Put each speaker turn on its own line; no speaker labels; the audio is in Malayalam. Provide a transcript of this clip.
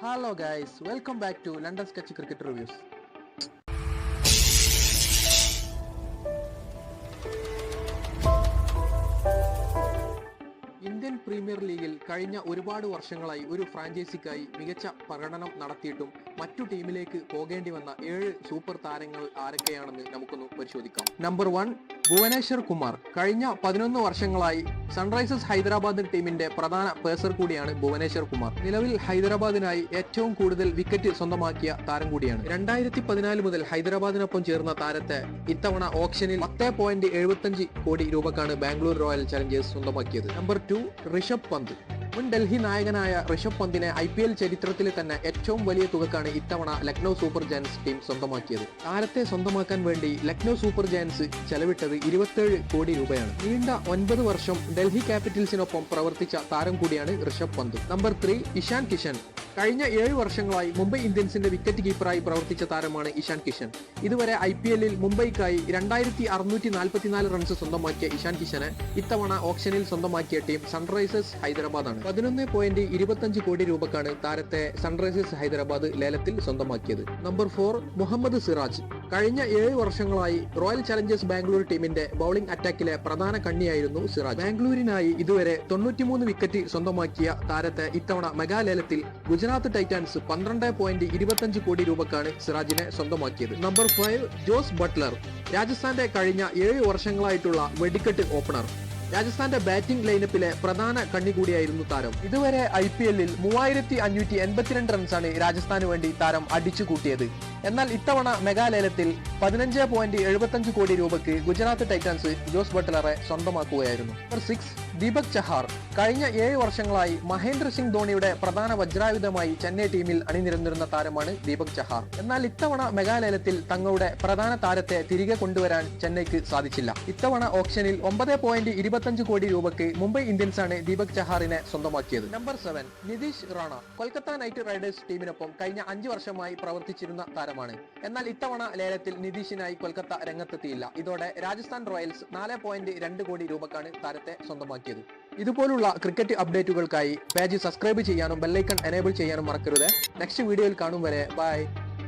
Hello guys welcome back to London സ്കച്ച് cricket reviews Indian premier ലീഗിൽ കഴിഞ്ഞ ഒരുപാട് വർഷങ്ങളായി ഒരു ഫ്രാഞ്ചൈസിക്കായി മികച്ച പ്രകടനം നടത്തിയിട്ടും മറ്റു ടീമിലേക്ക് പോകേണ്ടി വന്ന ഏഴ് സൂപ്പർ താരങ്ങൾ ആരൊക്കെയാണെന്ന് നമുക്കൊന്ന് പരിശോധിക്കാം. നമ്പർ വൺ ഭുവനേശ്വർ കുമാർ കഴിഞ്ഞ പതിനൊന്ന് വർഷങ്ങളായി സൺറൈസേഴ്സ് ഹൈദരാബാദ് ടീമിന്റെ പ്രധാന പേസർ കൂടിയാണ് ഭുവനേശ്വർ കുമാർ. നിലവിൽ ഹൈദരാബാദിനായി ഏറ്റവും കൂടുതൽ വിക്കറ്റ് സ്വന്തമാക്കിയ താരം കൂടിയാണ്. രണ്ടായിരത്തി പതിനാല് മുതൽ ഹൈദരാബാദിനൊപ്പം ചേർന്ന താരത്തെ ഇത്തവണ ഓപ്ഷനിൽ പത്ത് പോയിന്റ് എഴുപത്തഞ്ച് കോടി രൂപക്കാണ് ബാംഗ്ലൂർ റോയൽ ചലഞ്ചേഴ്സ് സ്വന്തമാക്കിയത്. Number two Rishabh Pant. മുൻ ഡൽഹി നായകനായ ഋഷഭ് പന്തിനെ ഐ പി എൽ ചരിത്രത്തിൽ തന്നെ ഏറ്റവും വലിയ തുകക്കാണ് ഇത്തവണ ലക്നൗ സൂപ്പർ ജയൻസ് ടീം സ്വന്തമാക്കിയത്. താരത്തെ സ്വന്തമാക്കാൻ വേണ്ടി ലക്നൗ സൂപ്പർ ജയൻസ് ചെലവിട്ടത് ഇരുപത്തേഴ് കോടി രൂപയാണ്. നീണ്ട ഒൻപത് വർഷം ഡൽഹി ക്യാപിറ്റൽസിനൊപ്പം പ്രവർത്തിച്ച താരം കൂടിയാണ് ഋഷഭ് പന്ത്. Number three Ishan Kishan. കഴിഞ്ഞ ഏഴ് വർഷങ്ങളായി മുംബൈ ഇന്ത്യൻസിന്റെ വിക്കറ്റ് കീപ്പറായി പ്രവർത്തിച്ച താരമാണ് ഇഷാൻ കിഷൻ. ഇതുവരെ ഐ പി എല്ലിൽ മുംബൈക്കായി രണ്ടായിരത്തി അറുന്നൂറ്റി നാൽപ്പത്തിനാല് റൺസ് സ്വന്തമാക്കിയ ഇഷാൻ കിഷന് ഇത്തവണ ഓപ്ഷനിൽ സ്വന്തമാക്കിയ ടീം സൺറൈസേഴ്സ് ഹൈദരാബാദാണ്. പതിനൊന്ന് പോയിന്റ് ഇരുപത്തഞ്ച് കോടി രൂപക്കാണ് താരത്തെ സൺറൈസേഴ്സ് ഹൈദരാബാദ് ലേലത്തിൽ സ്വന്തമാക്കിയത്. Number four Mohammed Siraj. കഴിഞ്ഞ ഏഴ് വർഷങ്ങളായി റോയൽ ചലഞ്ചേഴ്സ് ബാംഗ്ലൂർ ടീമിന്റെ ബൌളിംഗ് അറ്റാക്കിലെ പ്രധാന കണ്ണിയായിരുന്നു സിറാജ്. ബാംഗ്ലൂരിനായി ഇതുവരെ തൊണ്ണൂറ്റിമൂന്ന് വിക്കറ്റ് സ്വന്തമാക്കിയ താരത്തെ ഇത്തവണ മെഗാലേലത്തിൽ ഗുജറാത്ത് ടൈറ്റാൻസ് പന്ത്രണ്ട് പോയിന്റ് ഇരുപത്തഞ്ച് കോടി രൂപക്കാണ് സിറാജിനെ സ്വന്തമാക്കിയത്. നമ്പർ ഫൈവ് ജോസ് ബട്ട്ലർ രാജസ്ഥാന്റെ കഴിഞ്ഞ ഏഴ് വർഷങ്ങളായിട്ടുള്ള വെടിക്കെട്ട് ഓപ്പണർ. രാജസ്ഥാന്റെ ബാറ്റിംഗ് ലൈനപ്പിലെ പ്രധാന കണ്ണി കൂടിയായിരുന്നു താരം. ഇതുവരെ ഐ പി എല്ലിൽ മൂവായിരത്തി അഞ്ഞൂറ്റി എൺപത്തിരണ്ട് റൺസാണ് രാജസ്ഥാന് വേണ്ടി താരം അടിച്ചു കൂട്ടിയത്. എന്നാൽ ഇത്തവണ മെഗാലേലത്തിൽ പതിനഞ്ച് പോയിന്റ് എഴുപത്തഞ്ച് കോടി രൂപയ്ക്ക് ഗുജറാത്ത് ടൈറ്റൻസ് ജോസ് ബട്ട്ലറെ സ്വന്തമാക്കുകയായിരുന്നു. നമ്പർ സിക്സ് ദീപക് ചഹാർ കഴിഞ്ഞ ഏഴ് വർഷങ്ങളായി മഹേന്ദ്ര സിംഗ് ധോണിയുടെ പ്രധാന വജ്രായുധമായി ചെന്നൈ ടീമിൽ അണിനിരന്നിരുന്ന താരമാണ് ദീപക് ചഹാർ. എന്നാൽ ഇത്തവണ മെഗാലയത്തിൽ തങ്ങളുടെ പ്രധാന താരത്തെ തിരികെ കൊണ്ടുവരാൻ ചെന്നൈക്ക് സാധിച്ചില്ല. ഇത്തവണ ഓപ്ഷനിൽ ഒമ്പത് പോയിന്റ് ഇരുപത്തഞ്ച് കോടി രൂപയ്ക്ക് മുംബൈ ഇന്ത്യൻസാണ് ദീപക് ചഹാറിനെ സ്വന്തമാക്കിയത്. Number seven Nitish Rana Kolkata Knight Riders ടീമിനൊപ്പം കഴിഞ്ഞ അഞ്ച് വർഷമായി പ്രവർത്തിച്ചിരുന്ന താരമാണ്. എന്നാൽ ഇത്തവണ ലേലത്തിൽ നിതീഷിനായി കൊൽക്കത്ത രംഗത്തെത്തിയില്ല. ഇതോടെ രാജസ്ഥാൻ റോയൽസ് നാല് കോടി രൂപക്കാണ് താരത്തെ സ്വന്തമാക്കിയത് ഇതുപോലുള്ള ക്രിക്കറ്റ് അപ്ഡേറ്റുകൾക്കായി പേജ് സബ്സ്ക്രൈബ് ചെയ്യാനും ബെല്ലൈക്കൺ എനേബിൾ ചെയ്യാനും മറക്കരുത്. നെക്സ്റ്റ് വീഡിയോയിൽ കാണും വരെ. ബൈ